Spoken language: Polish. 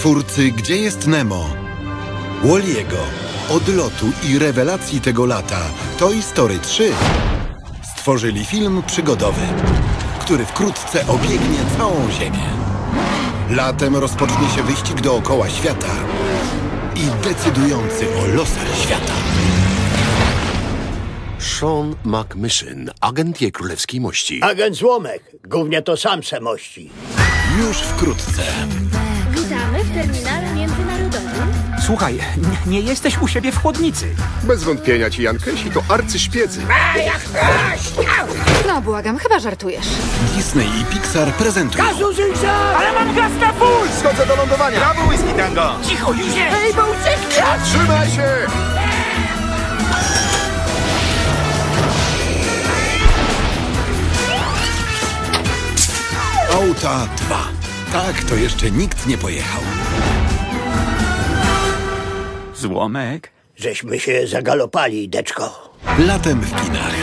Twórcy Gdzie jest Nemo? Woliego, odlotu i rewelacji tego lata Toy Story 3 stworzyli film przygodowy, który wkrótce obiegnie całą Ziemię. Latem rozpocznie się wyścig dookoła świata i decydujący o losach świata. Sean McMishin, agent jej królewskiej mości. Agent Złomek, głównie to sam se mości. Już wkrótce. Słuchaj, nie, nie jesteś u siebie w chłodnicy. Bez wątpienia ci Jankesi to arcyśpiedzy. No, błagam, chyba żartujesz. Disney i Pixar prezentują Ale mam gaz na full! Schodzę do lądowania. Brawo, Whisky Tango! Cicho, już jest! Trzymaj się! Auta 2. Tak, to jeszcze nikt nie pojechał. Złomek? Żeśmy się zagalopali, deczko. Latem w kinach.